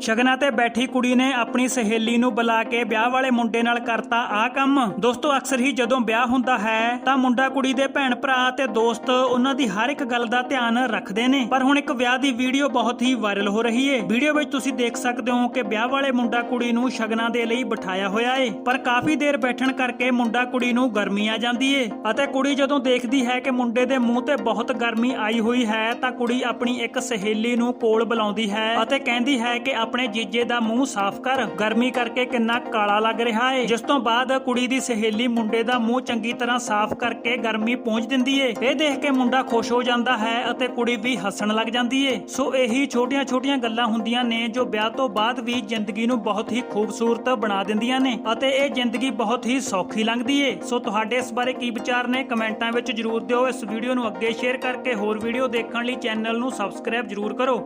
ਸ਼ਗਨਾਂ ਤੇ ਬੈਠੀ ਕੁੜੀ ਨੇ ਆਪਣੀ ਸਹੇਲੀ ਨੂੰ ਬੁਲਾ ਕੇ ਵਿਆਹ ਵਾਲੇ ਮੁੰਡੇ ਨਾਲ ਕਰਤਾ ਆਹ ਕੰਮ। ਦੋਸਤੋ, ਅਕਸਰ ਹੀ ਜਦੋਂ ਵਿਆਹ ਹੁੰਦਾ ਹੈ, ਤਾਂ ਮੁੰਡਾ ਕੁੜੀ ਦੇ ਭੈਣ ਭਰਾ ਤੇ ਦੋਸਤ ਉਹਨਾਂ ਦੀ ਹਰ ਇੱਕ ਗੱਲ ਦਾ ਧਿਆਨ ਰੱਖਦੇ ਨੇ। ਪਰ ਹੁਣ ਇੱਕ ਵਿਆਹ ਦੀ ਵੀਡੀਓ ਬਹੁਤ ਹੀ ਵਾਇਰਲ ਹੋ ਰਹੀ ਏ। ਵੀਡੀਓ ਵਿੱਚ ਤੁਸੀਂ ਦੇਖ ਸਕਦੇ ਹੋ ਕਿ ਵਿਆਹ ਵਾਲੇ ਮੁੰਡਾ ਕੁੜੀ ਨੂੰ ਸ਼ਗਨਾਂ ਦੇ ਲਈ ਬਿਠਾਇਆ ਹੋਇਆ ਏ। ਪਰ ਕਾਫੀ ਦੇਰ ਬੈਠਣ ਕਰਕੇ ਮੁੰਡਾ ਕੁੜੀ ਨੂੰ ਗਰਮੀ ਆ ਜਾਂਦੀ ਏ। ਅਤੇ ਕੁੜੀ ਜਦੋਂ ਦੇਖਦੀ ਹੈ ਕਿ ਮੁੰਡੇ ਦੇ ਮੂੰਹ ਤੇ ਬਹੁਤ ਗਰਮੀ ਆਈ ਹੋਈ ਹੈ, ਤਾਂ ਕੁੜੀ ਆਪਣੀ ਇੱਕ ਸਹੇਲੀ ਨੂੰ ਕੋਲ ਬੁਲਾਉਂਦੀ ਹੈ ਅਤੇ ਕਹਿੰਦੀ ਹੈ ਕਿ ਆਪਣੇ ਜੀਜੇ ਦਾ ਮੂੰਹ ਸਾਫ਼ ਕਰ, ਗਰਮੀ ਕਰਕੇ ਕਿੰਨਾ ਕਾਲਾ ਲੱਗ ਰਿਹਾ ਏ। ਜਿਸ ਤੋਂ ਬਾਅਦ ਕੁੜੀ ਦੀ ਸਹੇਲੀ ਮੁੰਡੇ ਦਾ ਮੂੰਹ ਚੰਗੀ ਤਰ੍ਹਾਂ ਸਾਫ਼ ਕਰਕੇ ਗਰਮੀ ਪੂੰਝ ਦਿੰਦੀ ਏ। ਇਹ ਦੇਖ ਕੇ ਮੁੰਡਾ ਖੁਸ਼ ਹੋ ਜਾਂਦਾ ਹੈ ਅਤੇ ਕੁੜੀ ਵੀ ਹੱਸਣ ਲੱਗ ਜਾਂਦੀ ਏ। ਸੋ ਇਹੀ ਛੋਟੀਆਂ-ਛੋਟੀਆਂ ਗੱਲਾਂ ਹੁੰਦੀਆਂ ਨੇ ਜੋ ਵਿਆਹ ਤੋਂ ਬਾਅਦ ਵੀ ਜ਼ਿੰਦਗੀ ਨੂੰ ਬਹੁਤ ਹੀ ਖੂਬਸੂਰਤ ਬਣਾ ਦਿੰਦੀਆਂ ਨੇ ਅਤੇ ਇਹ ਜ਼ਿੰਦਗੀ ਬਹੁਤ ਹੀ ਸੌਖੀ ਲੰਘਦੀ ਏ। ਸੋ ਤੁਹਾਡੇ ਇਸ ਬਾਰੇ ਕੀ ਵਿਚਾਰ ਨੇ ਕਮੈਂਟਾਂ ਵਿੱਚ ਜਰੂਰ ਦਿਓ। ਇਸ ਵੀਡੀਓ ਨੂੰ ਅੱਗੇ ਸ਼ੇਅਰ ਕਰਕੇ ਹੋਰ ਵੀਡੀਓ ਦੇਖਣ ਲਈ ਚੈਨਲ ਨੂੰ ਸਬਸਕ੍ਰਾਈਬ ਜਰੂਰ ਕਰੋ।